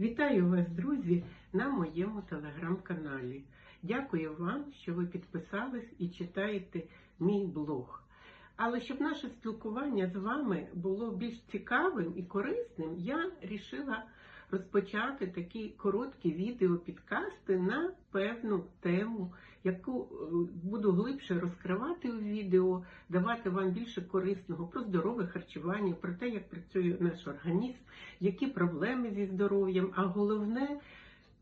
Вітаю вас, друзі, на моєму телеграм-каналі. Дякую вам, що ви підписались і читаєте мій блог. Але щоб наше спілкування з вами було більш цікавим і корисним, я вирішила розпочати такі короткі відео-підкасти на певну тему, яку е, буду глибше розкривати у відео, давати вам більше корисного про здорове харчування, про те, як працює наш організм, які проблеми зі здоров'ям, а головне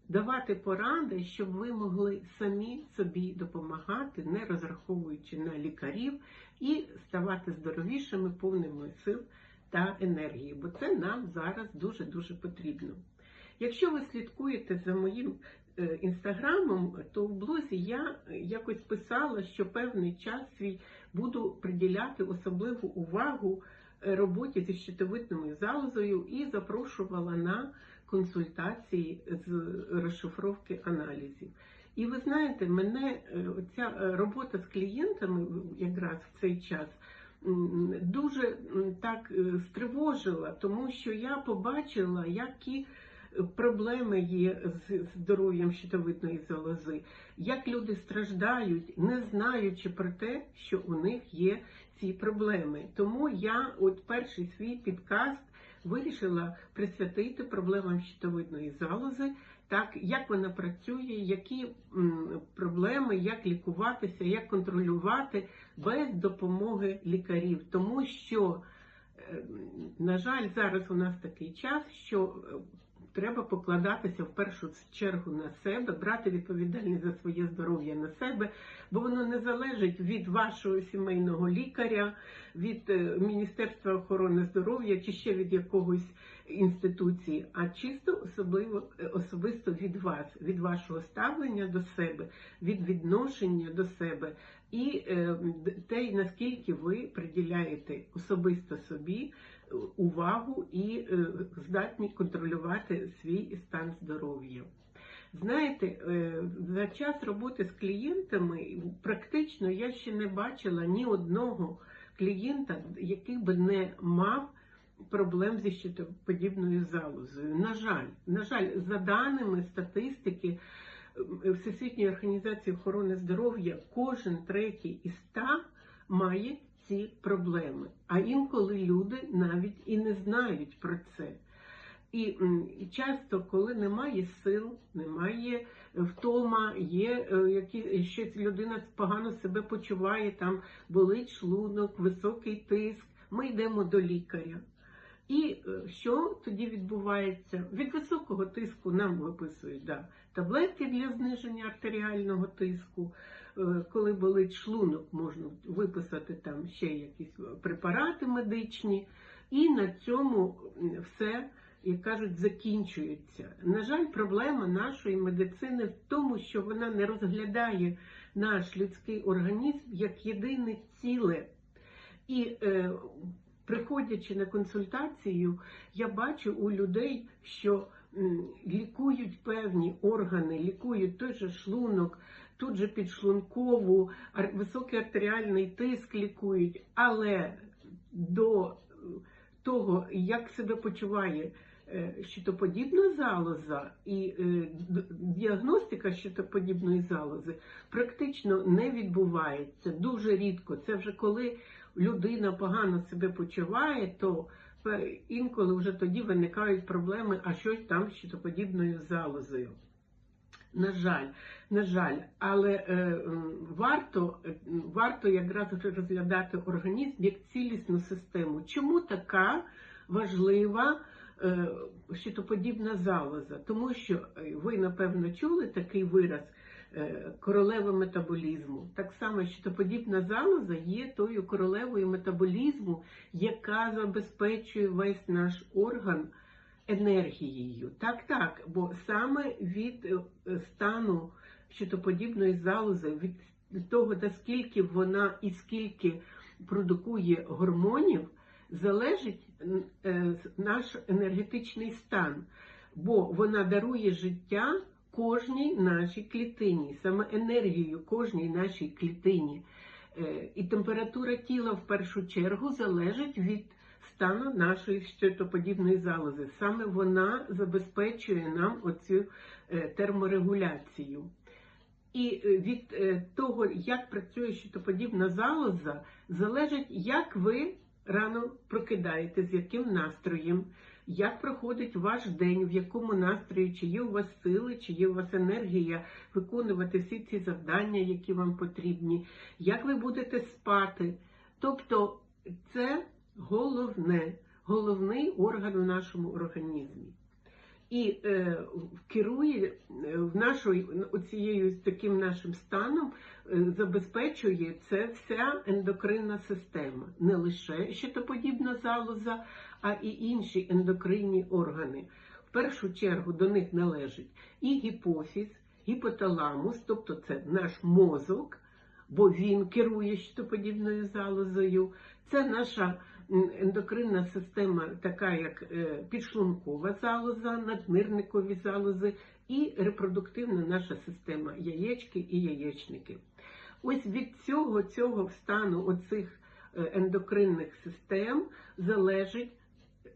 давати поради, щоб ви могли самі собі допомагати, не розраховуючи на лікарів, і ставати здоровішими, повними сил та енергії, бо це нам зараз дуже-дуже потрібно. Якщо ви слідкуєте за моїм е, інстаграмом, то в блозі я якось писала, що певний час свій буду приділяти особливу увагу е, роботі зі щитовидною залозою і запрошувала на консультації з розшифровки аналізів. І ви знаєте, мене е, ця робота з клієнтами якраз в цей час дуже так е, стривожила, тому що я побачила, які проблеми є з здоров'ям щитовидної залози, як люди страждають, не знаючи про те, що у них є ці проблеми. Тому я, от перший свій підкаст, вирішила присвятити проблемам щитовидної залози. Так, як вона працює, які проблеми, як лікуватися, як контролювати без допомоги лікарів, тому що, е, на жаль, зараз у нас такий час, що е, треба покладатися в першу чергу на себе, брати відповідальність за своє здоров'я на себе, бо воно не залежить від вашого сімейного лікаря, від е, Міністерства охорони здоров'я чи ще від якогось інституції, а чисто особливо е, особисто від вас, від вашого ставлення до себе, від відношення до себе і е, те, наскільки ви приділяєте особисто собі увагу і е, здатні контролювати свій стан здоров'я. Знаєте, е, за час роботи з клієнтами практично я ще не бачила ні одного клієнта, який би не мав проблем зі щитоподібною залозою. На жаль, на жаль, за даними статистики Всесвітньої організації охорони здоров'я, кожен третій із ста має ці проблеми. А інколи люди навіть і не знають про це. І часто, коли немає сил, немає втома, є е, які щось людина погано себе почуває, там болить шлунок, високий тиск, ми йдемо до лікаря. І е, що тоді відбувається? Від високого тиску нам виписують да, таблетки для зниження артеріального тиску. Е, коли болить шлунок, можна виписати там ще якісь препарати медичні, і на цьому все, як кажуть, закінчується. На жаль, проблема нашої медицини в тому, що вона не розглядає наш людський організм як єдине ціле. І е, приходячи на консультацію, я бачу у людей, що лікують певні органи, лікують той же шлунок, тут же підшлункову, високий артеріальний тиск лікують, але до того, як себе почуває е, щитоподібна залоза і е, діагностика щитоподібної залози практично не відбувається дуже рідко. Це вже коли людина погано себе почуває, то інколи вже тоді виникають проблеми, а щось там щитоподібною залозою. На жаль, на жаль, але е, варто варто якраз розглядати організм як цілісну систему. Чому така важлива е, щитоподібна залоза? Тому що е, ви, напевно, чули такий вираз Е, королеви метаболізму. Так само, щитоподібна залоза є тою королевою метаболізму, яка забезпечує весь наш орган енергією. Так, так, бо саме від е, стану щитоподібної залози, від того, наскільки вона і скільки продукує гормонів, залежить е, наш енергетичний стан, бо вона дарує життя кожній нашій клітині, саме енергію кожній нашій клітині. Е, і температура тіла в першу чергу залежить від стану нашої щитоподібної залози. Саме вона забезпечує нам оцю е, терморегуляцію. І е, від того, як працює щитоподібна залоза, залежить, як ви рано прокидаєте, з яким настроєм, як проходить ваш день, в якому настрої, чи є у вас сили, чи є у вас енергія виконувати всі ці завдання, які вам потрібні, як ви будете спати. Тобто це головне, головний орган в нашому організмі. І е, керує е, в нашою цією таким нашим станом, е, забезпечує це вся ендокринна система, не лише щитоподібна залоза, а і інші ендокринні органи. В першу чергу до них належить і гіпофіз, гіпоталамус, тобто це наш мозок, бо він керує щитоподібною залозою. Це наша ендокринна система, така як е, підшлункова залоза, наднирникові залози і репродуктивна наша система яєчки і яєчники. Ось від цього цього стану оцих е, ендокринних систем залежить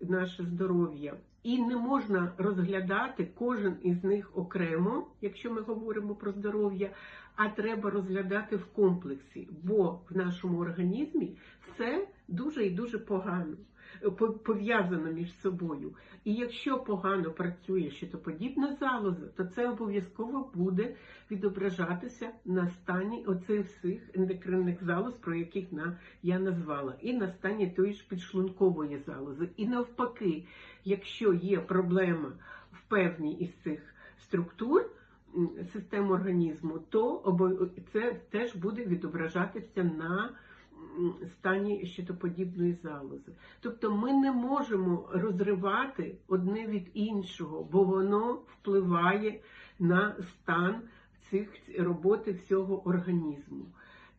наше здоров'я. І не можна розглядати кожен із них окремо, якщо ми говоримо про здоров'я, а треба розглядати в комплексі, бо в нашому організмі все дуже і дуже погано по- пов'язано між собою. І якщо погано працює щитоподібна залоза, то це обов'язково буде відображатися на стані оцих всіх ендокринних залоз, про яких я назвала, і на стані тої ж підшлункової залози. І навпаки, якщо є проблема в певній із цих структур, систем організму, то це теж буде відображатися на стані щитоподібної залози. Тобто ми не можемо розривати одне від іншого, бо воно впливає на стан цих роботи всього організму.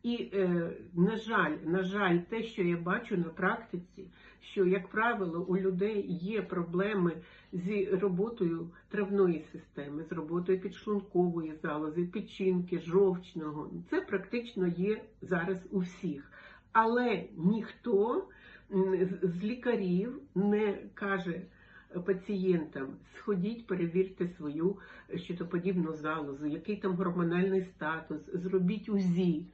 І, е, на жаль, на жаль, те, що я бачу на практиці, що, як правило, у людей є проблеми зі роботою травної системи, з роботою підшлункової залози, печінки, жовчного. Це практично є зараз у всіх. Але ніхто з- лікарів не каже пацієнтам: сходіть, перевірте свою щитоподібну залозу, який там гормональний статус, зробіть УЗІ.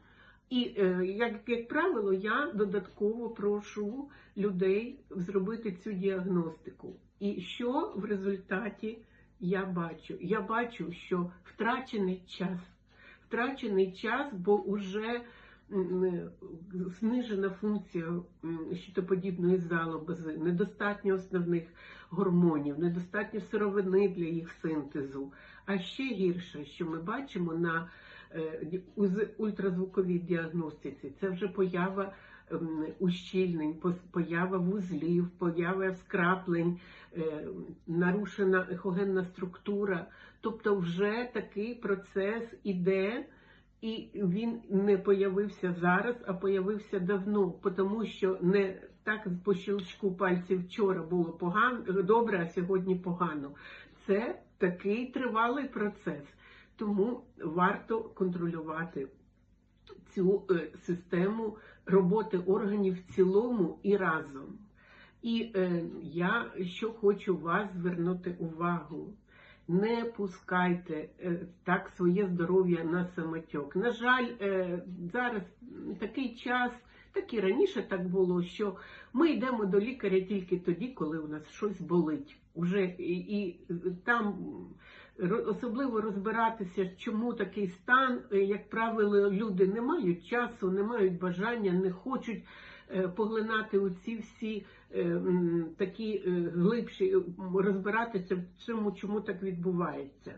І, е, як, як правило, я додатково прошу людей зробити цю діагностику. І що в результаті я бачу? Я бачу, що втрачений час, втрачений час, бо вже е, знижена функція щитоподібної залози, недостатньо основних гормонів, недостатньо сировини для їх синтезу. А ще гірше, що ми бачимо на е, ультразвуковій діагностиці, це вже поява ущільнень, поява вузлів, поява скраплень, е, нарушена ехогенна структура. Тобто вже такий процес іде, і він не появився зараз, а появився давно, тому що не так по щелчку пальців вчора було погано, добре, а сьогодні погано. Це такий тривалий процес. Тому варто контролювати цю е, систему роботи органів в цілому і разом. І е, я що хочу вас звернути увагу. Не пускайте е, так своє здоров'я на самотьок. На жаль, е, зараз такий час, так і раніше так було, що ми йдемо до лікаря тільки тоді, коли у нас щось болить. Уже і, і там особливо розбиратися, чому такий стан, е, як правило, люди не мають часу, не мають бажання, не хочуть поглинати у ці всі е, такі е, глибші, розбиратися в цьому, чому так відбувається.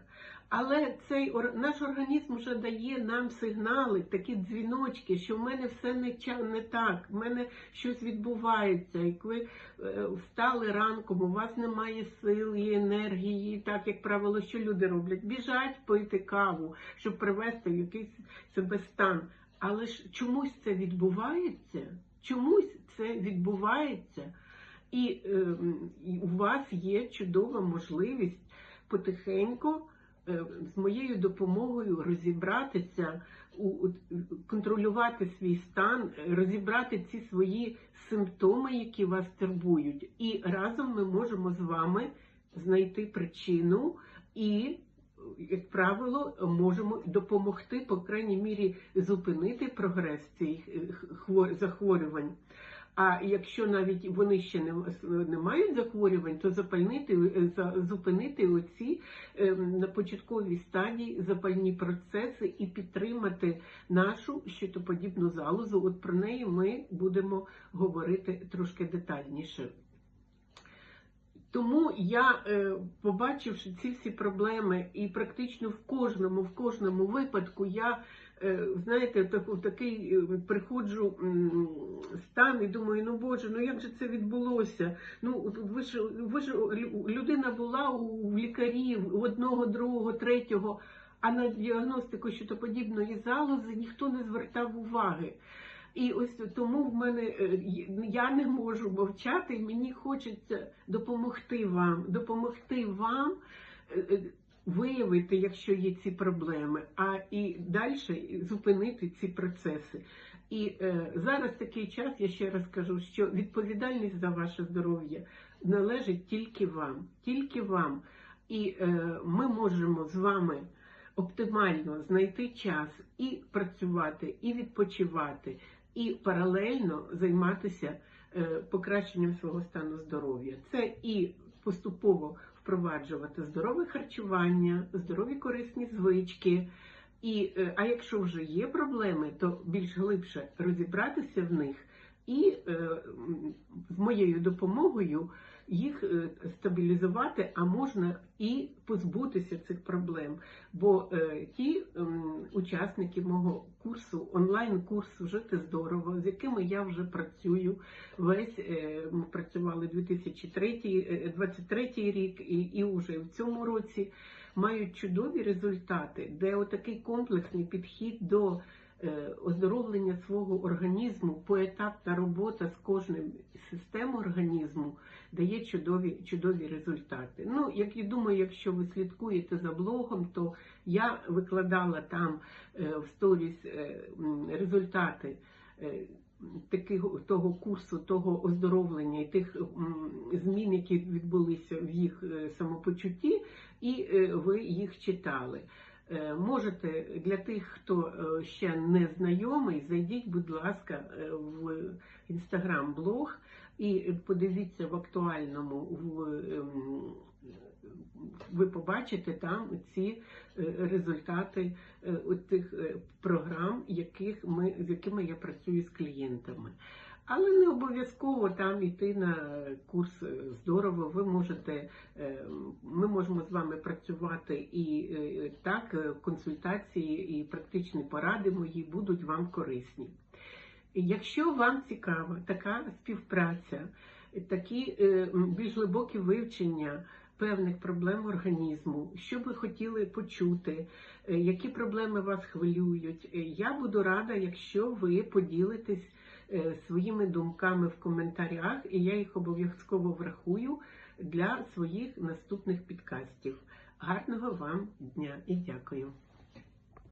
Але цей наш організм вже дає нам сигнали, такі дзвіночки, що в мене все не, не так, в мене щось відбувається. Як ви е, встали ранком, у вас немає сил і енергії, так як правило, що люди роблять? Біжать пити каву, щоб привести в якийсь себе стан. Але ж чомусь це відбувається, чомусь це відбувається, і, е, і у вас є чудова можливість потихеньку е, з моєю допомогою розібратися, у, контролювати свій стан, розібрати ці свої симптоми, які вас турбують. І разом ми можемо з вами знайти причину і, як правило, можемо допомогти, по крайній мірі, зупинити прогрес цих е, захворювань. А якщо навіть вони ще не, не мають захворювань, то запальнити, е, зупинити оці е, на початковій стадії запальні процеси і підтримати нашу щитоподібну залозу. От про неї ми будемо говорити трошки детальніше. Тому я, е, побачивши ці всі проблеми, і практично в кожному, в кожному випадку я, е, знаєте, так, в такий е, приходжу стан і думаю, ну Боже, ну як же це відбулося? Ну ви ж ви ж людина була у лікарів у одного, другого, третього, а на діагностику щитоподібної залози ніхто не звертав уваги. І ось тому в мене е, я не можу мовчати, мені хочеться допомогти вам, допомогти вам е, е, виявити, якщо є ці проблеми, а і далі зупинити ці процеси. І е, зараз такий час, я ще раз кажу, що відповідальність за ваше здоров'я належить тільки вам, тільки вам. І е, ми можемо з вами оптимально знайти час і працювати, і відпочивати, і паралельно займатися е, покращенням свого стану здоров'я. Це і поступово впроваджувати здорове харчування, здорові корисні звички. І, е, а якщо вже є проблеми, то більш глибше розібратися в них і е, з моєю допомогою їх е, стабілізувати, а можна і позбутися цих проблем. Бо е, ті ем, учасники мого курсу, онлайн-курсу Жити здорово, з якими я вже працюю, весь е, ми працювали 2023 рік і, і вже в цьому році мають чудові результати, де отакий комплексний підхід до оздоровлення свого організму, поетапна робота з кожним систем організму дає чудові, чудові результати. Ну, як я думаю, якщо ви слідкуєте за блогом, то я викладала там е, в сторіс е, результати. е, Такого того курсу, того оздоровлення і тих змін, які відбулися в їх е, самопочутті, і е, ви їх читали. Е, Можете для тих, хто е, ще не знайомий, зайдіть, будь ласка, е, в інстаграм-блог і подивіться в актуальному в. ем, Ви побачите там ці результати тих програм, яких ми, з якими я працюю з клієнтами. Але не обов'язково там йти на курс е, здорово. Ви можете, е, ми можемо з вами працювати і е, так, консультації і практичні поради мої будуть вам корисні. Якщо вам цікава така співпраця, такі більш глибокі вивчення певних проблем організму, що ви хотіли почути, які проблеми вас хвилюють, я буду рада, якщо ви поділитесь своїми думками в коментарях, і я їх обов'язково врахую для своїх наступних підкастів. Гарного вам дня і дякую!